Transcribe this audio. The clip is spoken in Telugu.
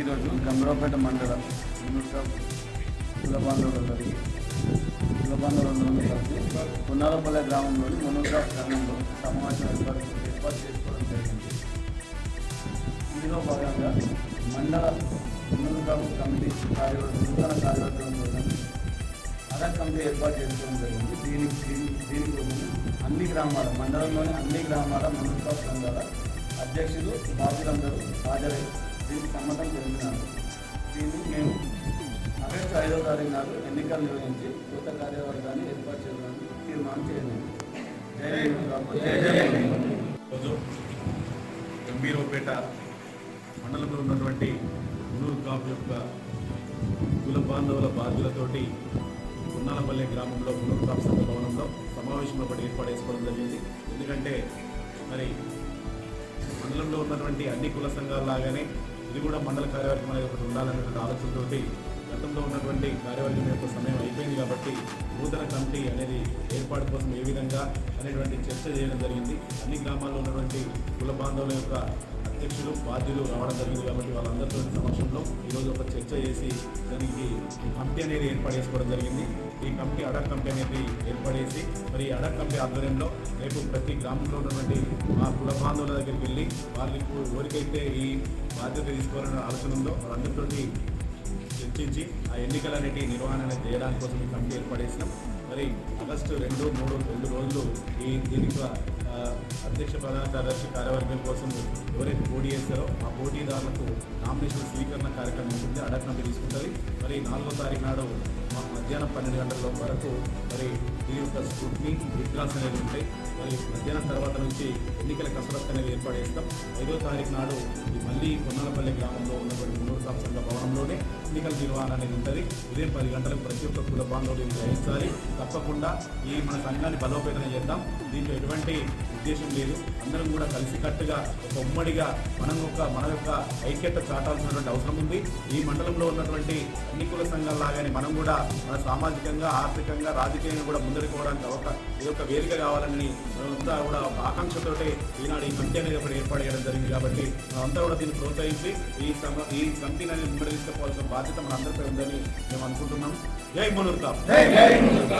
ఈరోజు గంభీరపేట మండలం మునుక కులబాంధవులందరికీ కులబాంధవులందరూ కలిసి పున్నాలపల్లె గ్రామంలోని మునుక గ్రామంలో సమావేశం ఏర్పాటు ఏర్పాటు చేసుకోవడం జరిగింది. ఇందులో భాగంగా మండల మునుక కమిటీ కార్యవర్గం నూతన కార్యవర్గంలో అదా కమిటీ ఏర్పాటు చేసుకోవడం జరిగింది. దీనికి దీని- దీనికోసం అన్ని గ్రామాల మండలంలోని అన్ని గ్రామాల మునుక సంఘాల అధ్యక్షులు బాధ్యులందరూ హాజరై దీనికి సమ్మతం చెందినారు దీన్ని మేము ఆగస్టు ఐదో తారీఖు నాడు ఎన్నికలు నిర్వహించి కొత్త కార్యవర్గాన్ని ఏర్పాటు చేయడానికి తీర్మానం చేయలేదు. రోజు గంభీరపేట మండలంలో ఉన్నటువంటి మునూరు కాపు యొక్క కుల బాంధవుల బాధ్యులతోటి ఉన్నాలపల్లె గ్రామంలో మునూరు కాపు సంఘ భవనంలో సమావేశంలో ఒకటి ఏర్పాటు చేసుకోవడం జరిగింది. ఎందుకంటే మరి మండలంలో ఉన్నటువంటి అన్ని కుల సంఘాల లాగానే ఇది కూడా మండల కార్యవర్గం అనేది ఒకటి ఉండాలనేటువంటి ఆలోచనతోటి గతంలో ఉన్నటువంటి కార్యవర్గం యొక్క సమయం అయిపోయింది కాబట్టి నూతన కమిటీ అనేది ఏర్పాటు కోసం ఏ విధంగా అనేటువంటి చర్చ చేయడం జరిగింది. అన్ని గ్రామాల్లో ఉన్నటువంటి కుల బాంధవుల యొక్క అధ్యక్షులు బాధ్యులు రావడం జరిగింది కాబట్టి వాళ్ళందరితో సమక్షంలో ఈరోజు ఒక చర్చ చేసి దానికి కమిటీ అనేది ఏర్పాటు చేసుకోవడం జరిగింది. ఈ కమిటీ అడక్ కమిటీ అనేది ఏర్పడేసి మరి ఈ అడక్ కమిటీ ఆధ్వర్యంలో రేపు ప్రతి గ్రామంలో ఉన్నటువంటి మా కుల బాంధవుల దగ్గరికి వెళ్ళి వాళ్ళకి ఎవరికైతే ఈ బాధ్యత తీసుకోవాలనే ఆలోచన ఉందో వాళ్ళందరితోటి చర్చించి ఆ ఎన్నికలు అనేటి నిర్వహణ అనేది చేయడానికి కోసం ఈ కమిటీ ఏర్పడేసినాం మరి ఆగస్టు రెండు మూడు రెండు రోజులు ఈ దీనికి అధ్యక్ష ప్రధాన కార్యదర్శి కార్యవర్గం కోసం ఎవరైతే పోటీ చేస్తారో ఆ పోటీదారులకు నామినేషన్ స్వీకరణ కార్యక్రమం ఉంటుంది అడగ కమిటీ తీసుకుంటుంది మరి నాలుగో తారీఖు నాడు మా మధ్యాహ్నం పన్నెండు గంటల వరకు మరి దీని యొక్క స్క్రూట్ని విత్డ్రాల్స్ అనేవి ఉంటాయి. మరి మధ్యాహ్నం తర్వాత నుంచి ఎన్నికల కసరత్తు అనేది ఏర్పాటు చేస్తాం. ఐదో తారీఖు నాడు మళ్ళీ కొన్నాలపల్లి గ్రామంలో ఉన్నటువంటి మూడు సంవత్సరాల భవనంలోనే ఎన్నికల నిర్వహణ అనేది ఉంటుంది. ఉదయం పది గంటలకు ప్రతి ఒక్క కుల బాంధవులు గ్రహించాలి తప్పకుండా ఈ మన సంఘాన్ని బలోపేతం చేద్దాం. దీంట్లో ఎటువంటి ఉద్దేశం లేదు. అందరం కూడా కలిసికట్టుగా ఒక ఉమ్మడిగా మనం ఒక మన యొక్క ఐక్యత చాటాల్సినటువంటి అవసరం ఉంది. ఈ మండలంలో ఉన్నటువంటి అన్ని కుల సంఘాల లాగానే మనం కూడా మన సామాజికంగా ఆర్థికంగా రాజకీయంగా కూడా ముందడుకోవడానికి పోవడానికి ఇది ఒక వేదిక కావాలని అంతా కూడా ఒక ఆకాంక్షతోటి ఈనాడు ఈ కమిటీ అనేది ఒకటి ఏర్పాటు చేయడం జరిగింది. కాబట్టి అంతా కూడా దీన్ని ప్రోత్సహించి ఈ సమ ఈ కమిటీని అనేది ముందర తీసుకోవాల్సిన బాధ్యత మనందరిపై ఉందని మేము అనుకుంటున్నాం. జై మునుర్తా. జై జై మునుక